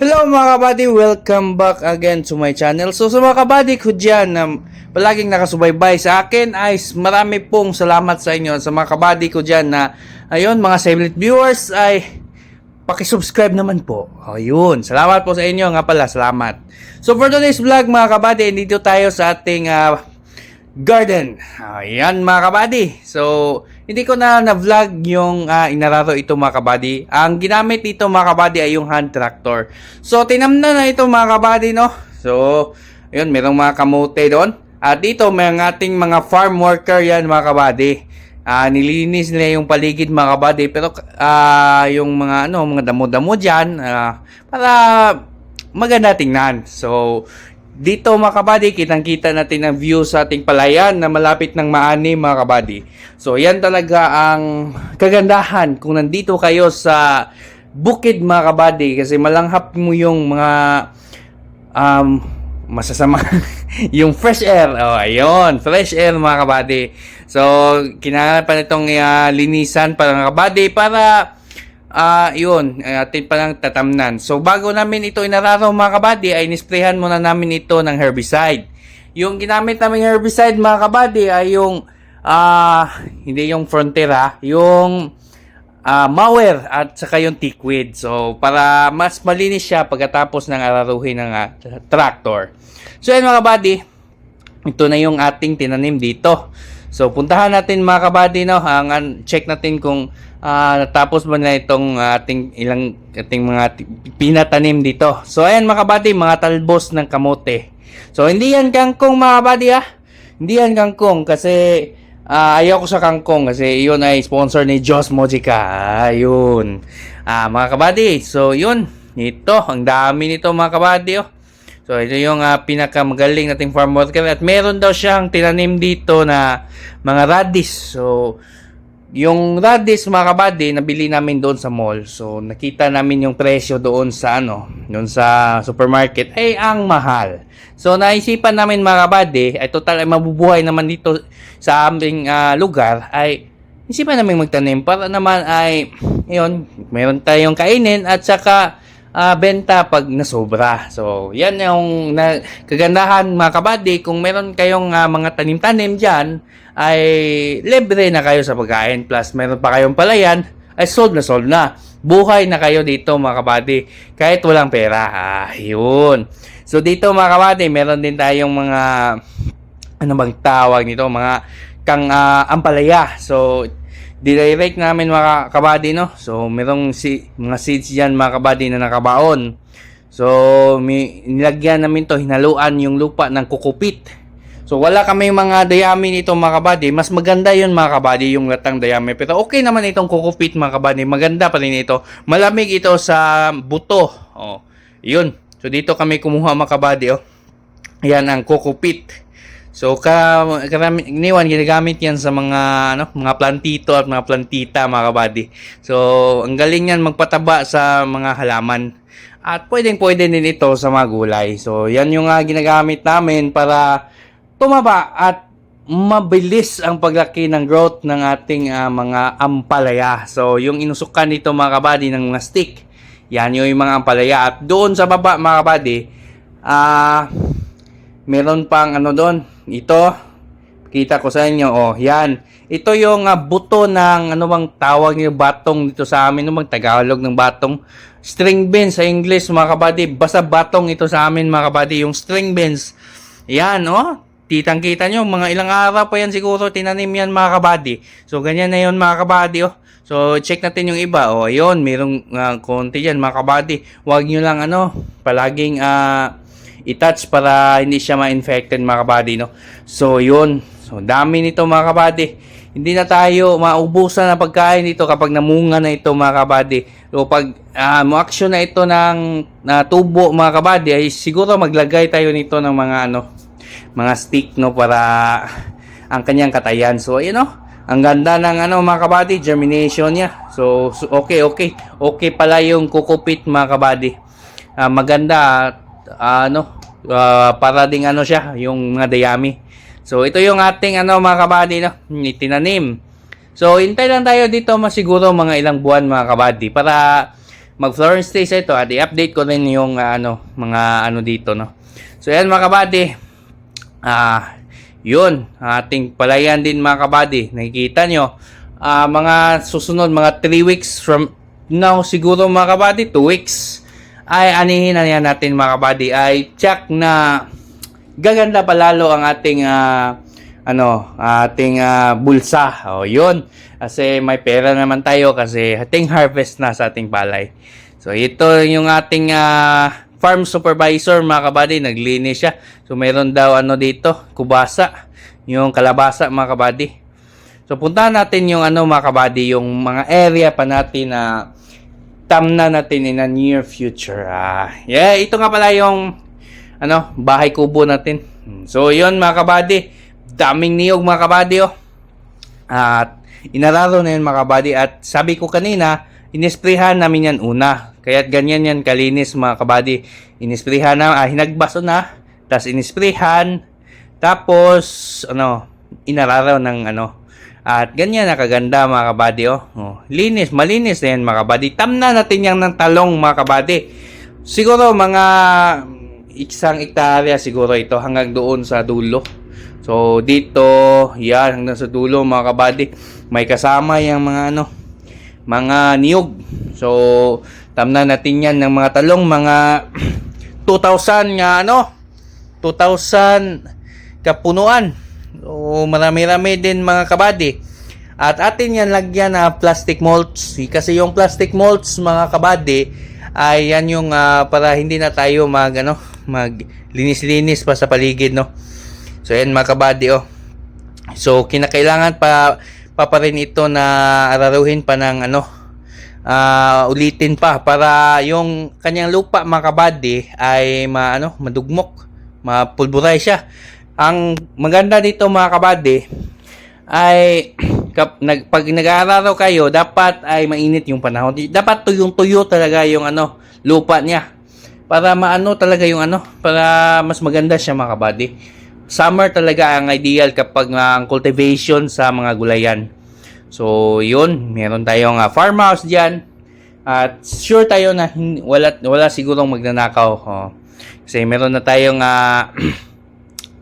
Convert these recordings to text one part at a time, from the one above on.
Hello mga kabady, welcome back again to my channel. So sa mga kabady ko dyan na palaging nakasubaybay sa akin ay marami pong salamat sa inyo. Sa mga kabady ko dyan na ayun mga silent viewers ay pakisubscribe naman po. Ayun, salamat po sa inyo nga pala, salamat. So for today's vlog mga kabady, dito tayo sa ating ah, garden. Ayan mga kabady. So, hindi ko na na-vlog yung ah, inararo ito mga kabady. Ang ginamit dito mga kabady ay yung hand tractor. So, tinamnan na ito mga kabady, no? So, ayun, merong mga kamote doon. At dito, may ating mga farm worker yan mga kabady. Ah, nilinis nila yung paligid mga kabady. Pero, ah, yung mga, ano, mga damo-damo dyan, ah, para maganda tingnan. So, dito mga kabady, kitang-kita natin ang view sa ating palayan na malapit ng maani mga kabady. So yan talaga ang kagandahan kung nandito kayo sa bukid mga kabady kasi malanghap mo yung mga um, masasama yung fresh air. Oh, ayun, fresh air mga kabady. So kinakailangan pa nitong ah, linisan para mga kabady para Ah, yun, ay atin pa lang tatamnan. So, bago namin ito inararaw mga kabady, ay nisprehan muna namin ito ng herbicide. Yung ginamit namin herbicide mga kabady ay yung, ah, hindi yung frontera, yung ah, mower at saka yung tickweed. So, para mas malinis siya pagkatapos ng araruhin ng ah, tractor. So, yan mga kabady, ito na yung ating tinanim dito. So, puntahan natin mga kabady, no? Ang, an- check natin kung ah, natapos ba na itong ah, ating ilang ating mga pinatanim dito. So, ayan mga kabady, mga talbos ng kamote. So, hindi yan kangkong mga kabady, ah. Hindi yan kangkong kasi ah, ayaw ko sa kangkong kasi yun ay sponsor ni Joss Mojica. Ayun. Ah, mga kabady, so yun. Ito, ang dami nito mga kabady, oh. So, ito yung ah, pinakamagaling nating farm worker. At meron daw siyang tinanim dito na mga radish. So, yung radish mga kabady, nabili namin doon sa mall. So, nakita namin yung presyo doon sa ano, doon sa supermarket ay ang mahal. So, naisipan namin mga kabady, ay total ay mabubuhay naman dito sa aming ah, lugar ay isipan namin magtanim para naman ay yun, meron tayong kainin at saka ah, benta pag nasobra. So, yan yung na, kagandahan mga kabady. Kung meron kayong ah, mga tanim-tanim dyan, ay libre na kayo sa pagkain. Plus, meron pa kayong palayan, ay sold na sold na. Buhay na kayo dito mga kabady. Kahit walang pera. Ah, yun. So, dito mga kabady, meron din tayong mga ano bang tawag nito mga kang ah, ampalaya so direct namin mga kabady no? So merong si mga seeds diyan mga kabady na nakabaon. So may, nilagyan namin to hinaluan yung lupa ng kukupit. So wala kami mga dayami nito mga kabady mas maganda yun mga kabady yung latang dayami. Pero okay naman itong kukupit mga kabady maganda pa rin ito. Malamig ito sa buto. Oh yun. So dito kami kumuha mga kabady oh. Ayan ang kukupit. So, ka, karaniwan, ginagamit yan sa mga, ano, mga plantito at mga plantita, mga kabady. So, ang galing yan magpataba sa mga halaman. At pwedeng pwede din ito sa mga gulay. So, yan yung ah, ginagamit namin para tumaba at mabilis ang paglaki ng growth ng ating ah, mga ampalaya. So, yung inusukan nito mga kabady ng mga stick, yan yung mga ampalaya. At doon sa baba mga kabady, ah, meron pang ano doon. Ito, kita ko sa inyo. Oh, yan. Ito yung ah, buto ng ano bang tawag niyo batong dito sa amin. Ano bang Tagalog ng batong? String beans sa English mga kabady. Basta batong ito sa amin mga kabady. Yung string beans. Yan, oh. Kitang kita nyo, mga ilang araw pa yan siguro tinanim yan mga kabady. So, ganyan na yun mga kabady, oh. So, check natin yung iba. Oh, ayun, merong ah, konti yan mga kabady. Huwag nyo lang, ano, palaging, ah, i-touch para hindi siya ma-infected mga kabady, no? So, yun. So, dami nito mga kabady. Hindi na tayo maubusan na pagkain dito kapag namunga na ito mga kabady. So, pag uh, mo-action na ito ng na tubo mga kabady, ay siguro maglagay tayo nito ng mga ano, mga stick, no? Para ang kanyang katayan. So, ayun, no? Ang ganda ng ano mga kabady, germination niya. So, so okay, okay. Okay pala yung kukupit mga kabady. Ah, maganda at ano ah, para ding ano siya yung mga dayami so ito yung ating ano mga kabady no ni tinanim so hintay lang tayo dito masiguro mga ilang buwan mga kabady para mag flooring stage ito at i-update ko rin yung ah, ano, mga ano dito, no. So yan mga kabady. Ah, yun, ating palayan din mga kabady. Nakikita nyo, ah, mga susunod, mga 3 weeks from now, siguro mga kabady, 2 weeks, ay anihin na yan natin mga kabady, ay check na gaganda pa lalo ang ating ah, ano, ating ah, bulsa. O, yun. Kasi may pera naman tayo kasi ating harvest na sa ating palay. So, ito yung ating ah, farm supervisor, mga kabady. Naglinis siya. So, meron daw ano dito, kubasa. Yung kalabasa, mga kabady. So, puntahan natin yung ano, mga kabady, yung mga area pa natin na tamna natin in a near future. Ah, yeah, ito nga pala yung ano, bahay kubo natin. So, yun mga kabady. Daming niyog mga kabady, oh. At inararo na yun mga kabady. At sabi ko kanina, inisprehan namin yan una. Kaya't ganyan yan kalinis mga kabady. Inisprehan na, ah, hinagbaso na. Tapos inisprehan. Tapos, ano, inararo ng ano. At ganyan nakaganda mga kabady, oh. oh. Linis, malinis na yan mga kabady. Tamna natin yan ng talong mga kabady. Siguro mga isang ektarya siguro ito hanggang doon sa dulo. So dito, yan hanggang sa dulo mga kabady, may kasama yung mga ano, mga niyog. So tamna natin yan ng mga talong mga 2,000 nga ano, 2,000 kapunuan. So marami-rami din mga kabady. At atin yan lagyan na plastic mulch. Kasi yung plastic mulch mga kabady ay yan yung ah, para hindi na tayo mag ano, mag linis-linis pa sa paligid no. So yan mga kabady oh. So kinakailangan pa pa pa rin ito na araruhin pa ng ano ah, ulitin pa para yung kanyang lupa mga kabady ay maano madugmok, mapulburay siya. Ang maganda dito mga kabady ay kap, nag, pag nag-aararo kayo, dapat ay mainit yung panahon. Dapat tuyong-tuyo talaga yung ano, lupa niya. Para maano talaga yung ano, para mas maganda siya mga kabady. Summer talaga ang ideal kapag ang cultivation sa mga gulayan. So, yun, meron tayong uh, farmhouse diyan. At sure tayo na wala wala sigurong magnanakaw. Oh. Kasi meron na tayong ah,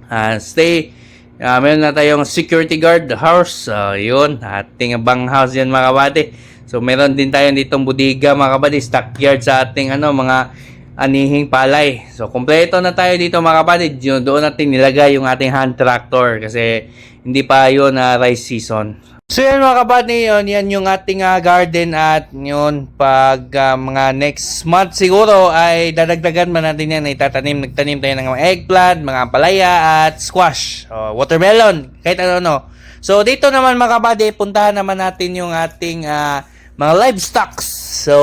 ah, stay Ah, meron na tayong security guard house. Uh, yun, ating bang house yan mga kabady. So meron din tayo ditong budiga mga kabady, stockyard sa ating ano mga anihing palay. So kompleto na tayo dito mga. Yun, Doon natin nilagay yung ating hand tractor kasi hindi pa yun na rice season. So yan mga kabady, yun, yan yung ating ah, garden at yun pag ah, mga next month siguro ay dadagdagan man natin yan. Itatanim, nagtanim tayo ng mga eggplant, mga palaya at squash, o, watermelon, kahit ano no. So dito naman mga kabady, puntahan naman natin yung ating ah, mga livestock. So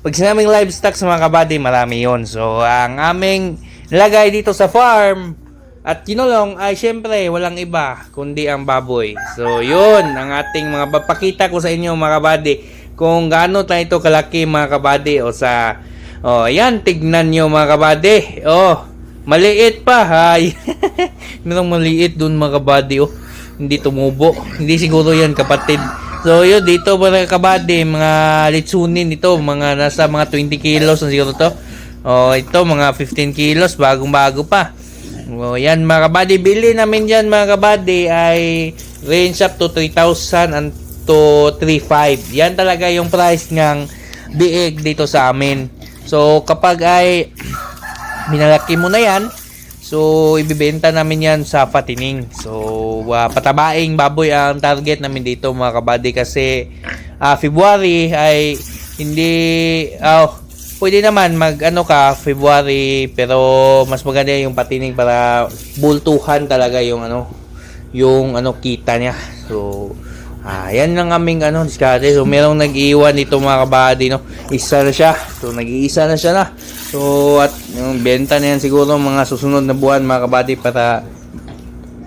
pag sinabing livestock mga kabady, marami yon So ang aming nilagay dito sa farm, at kinulong ay syempre walang iba kundi ang baboy. So yun ang ating mga papakita ko sa inyo mga kabady kung gaano tayo ito kalaki mga kabady o sa oh ayan tignan nyo mga kabady. Oh maliit pa hay. Merong maliit dun mga kabady oh. Hindi tumubo. Hindi siguro yan kapatid. So yun dito mga kabady mga litsunin ito mga nasa mga 20 kilos na siguro to. Oh ito mga 15 kilos bagong bago pa. Oh, yan mga kabady, bili namin yan mga kabady ay range up to 3,000 and to 3,500. Yan talaga yung price ng biig dito sa amin. So kapag ay minalaki mo na yan, so ibibenta namin yan sa patining. So uh, patabaing baboy ang target namin dito mga kabady kasi ah, February ay hindi oh, pwede naman mag ano ka February pero mas maganda yung patining para bultuhan talaga yung ano yung ano kita niya. So ah yan lang aming ano diskarte so merong nag-iwan dito mga kabady no? Isa na siya. So nag-iisa na siya na. So at yung benta na yan siguro mga susunod na buwan mga kabady para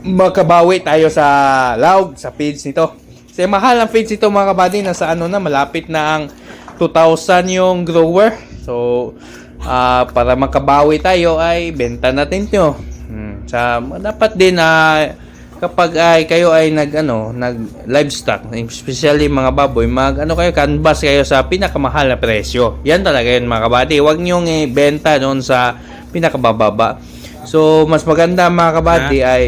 makabawi tayo sa laog sa feeds nito. Kasi mahal ang feeds nito mga kabady nasa ano na malapit na ang 2,000 yung grower So, ah para makabawi tayo ay benta natin 'to. Hmm. Sa dapat din na kapag ay kayo ay nag ano, nag livestock, especially mga baboy, mag ano kayo canvas kayo sa pinakamahal na presyo. Yan talaga yun mga kabady. Huwag niyo ibenta doon sa pinakabababa. So, mas maganda mga kabady ay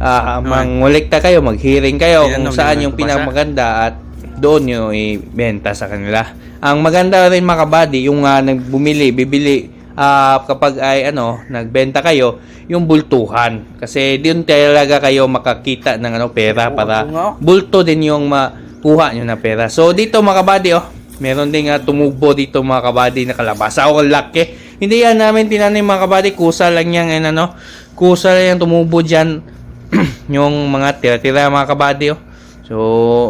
ah, mangolekta kayo, mag-hearing kayo kung saan yung pinakamaganda at doon nyo ibenta sa kanila. Ang maganda rin mga kabady, yung uh, nagbumili, bibili ah, kapag ay ano, nagbenta kayo, yung bultuhan. Kasi doon talaga kayo makakita ng ano, pera para bulto din yung makuha nyo na pera. So dito mga kabady, oh, meron din nga tumubo dito mga kabady na kalabasa. Oh, laki. Hindi yan namin tinanim mga kabady, kusa lang yan, yan ano, kusa lang yan tumubo dyan yung mga tira-tira mga kabady, oh. So,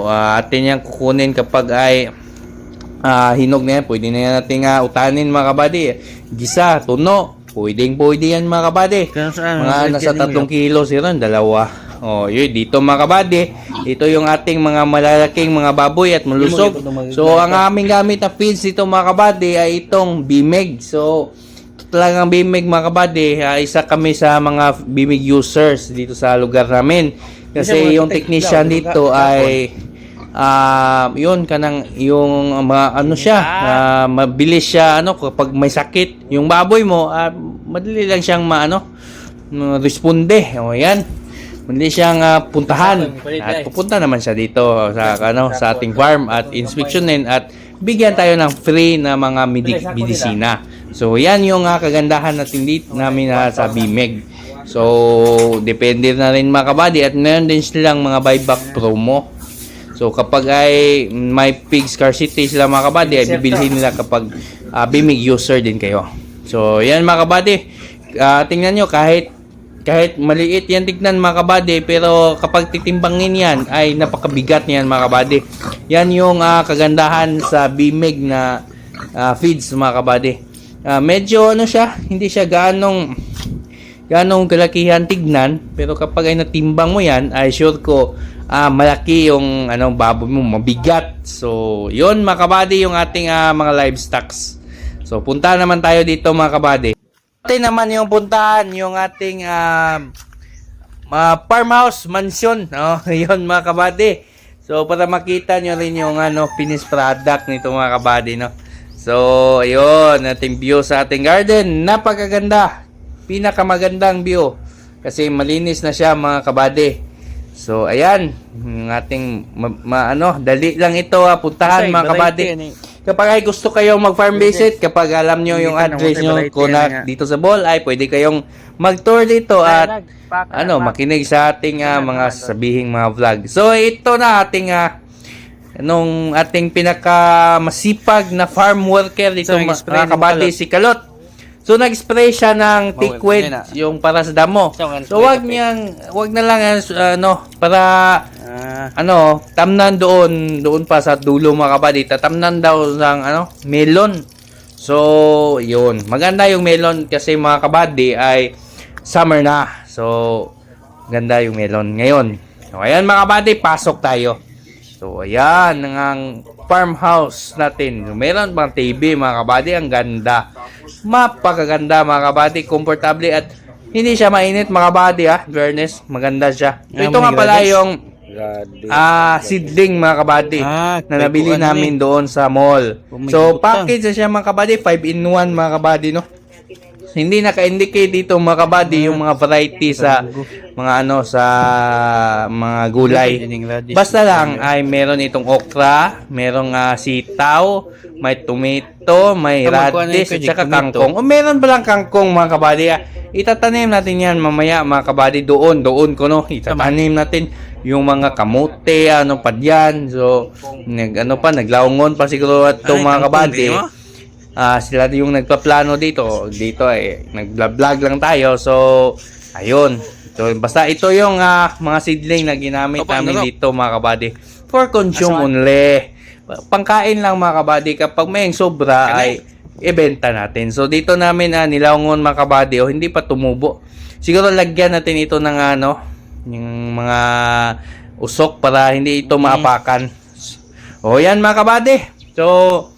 ah, atin yan kukunin kapag ay ah, hinog na yan. Pwede na yan natin ah, utanin mga kabady. Gisa, tuno. Pwedeng pwede yan mga kabady. Mga nasa tatlong kilo sila, dalawa. Oh, yun, dito mga kabady. Ito yung ating mga malalaking mga baboy at malusog. So, ang aming gamit na feeds dito mga kabady ay itong bimeg. So, talagang bimeg mga kabady. Ah, isa kami sa mga bimeg users dito sa lugar namin. Kasi yung technician dito ay ah yun kanang yung mga ano siya ah, mabilis siya ano kapag may sakit yung baboy mo ah, madali lang siyang maano responde o yan. Madali siyang ah, puntahan. At pupunta naman siya dito sa ano sa ating farm at inspeksyonin at bigyan tayo ng free na mga medi- medisina so yan yung ah, kagandahan natin dito namin ah, sa Bimeg So, depende na rin mga kabady at meron din silang mga buyback promo. So, kapag ay may pig scarcity sila mga kabady, ay bibilhin nila kapag uh, bimig user din kayo. So, yan mga kabady. Ah, tingnan nyo, kahit kahit maliit yan tignan mga kabady, pero kapag titimbangin yan, ay napakabigat niyan mga kabady. Yan yung ah, kagandahan sa bimig na ah, feeds mga kabady. Ah, medyo ano siya, hindi siya ganong ganong kalakihan tignan pero kapag ay natimbang mo yan ay sure ko ah, malaki yung ano baboy mo mabigat. So yon mga kabady yung ating ah, mga livestocks so punta naman tayo dito mga kabady. Ito naman yung puntahan yung ating ah, mga farmhouse mansion oh yon mga kabady. So para makita nyo rin yung ano finished product nito mga kabady no so ayun ating view sa ating garden. Napakaganda. Pinakamagandang view. Kasi malinis na siya mga kabady. So ayan, yung ating ma- ma- ano, dali lang ito ah, puntahan mga kabady. Kapag ay gusto kayong mag-farm visit, kapag alam nyo yung address nyo kung na dito sa ball ay pwede kayong mag-tour dito at ano, makinig sa ating ah, mga sabihing mga vlog. So ito na ating ah, nung ating pinaka masipag na farm worker dito So, mga kabady si Kalot. So nag-spray siya ng na. yung para sa damo. So, wag niyang wag na lang ah, ano para Ah, ano, tamnan doon, doon pa sa dulo mga kabady, tatamnan daw ng ano, melon. So, yun. Maganda yung melon kasi mga kabady ay summer na. So, ganda yung melon ngayon. So, ayan mga kabady, pasok tayo. So, ayan, ang farmhouse natin. Meron pang TV mga kabady, ang ganda. Mapakaganda mga kabady, komportable at hindi siya mainit mga kabady ah. Fairness, maganda siya. Ah, Ito nga pala yung Ah, seedling mga kabady Ah, na nabili namin doon sa mall. Oh, So, package na siya mga kabady, 5 in 1 mga kabady, no? Hindi naka-indicate dito mga kabady yung mga variety sa mga ano sa mga gulay. Basta lang ay meron itong okra, merong ah, sitaw, may tomato, may radish, at saka kangkong. O meron ba lang kangkong mga kabady? Ah, Itatanim natin yan mamaya mga kabady doon, doon ko no. Itatanim natin yung mga kamote, ano pa diyan. So, nag, ano pa, naglaungon pa siguro at itong mga kabady. Ah, sila yung nagpaplano dito. Dito ay nag-vlog lang tayo. So, ayun. So, basta ito yung ah, mga seedling na ginamit Opo, namin ano dito mga kabady. For consume Asaan? only. Pangkain lang mga kabady. Kapag may sobra ay ibenta natin. So, dito namin ah, nilaungon mga kabady. O, hindi pa tumubo. Siguro lagyan natin ito ng ano, yung mga usok para hindi ito maapakan. O, yan mga kabady. So,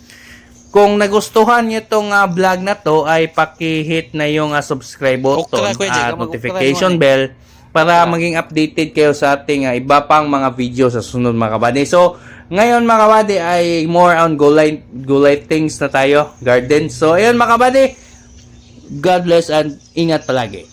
kung nagustuhan niyo tong ah, vlog na to ay paki-hit na yung ah, subscribe button at notification bell para maging updated kayo sa ating ah, iba pang mga video sa sunod mga kabady. So, ngayon mga kabady ay more on gulay, gulay things na tayo, garden. So, ayun mga kabady, God bless and ingat palagi.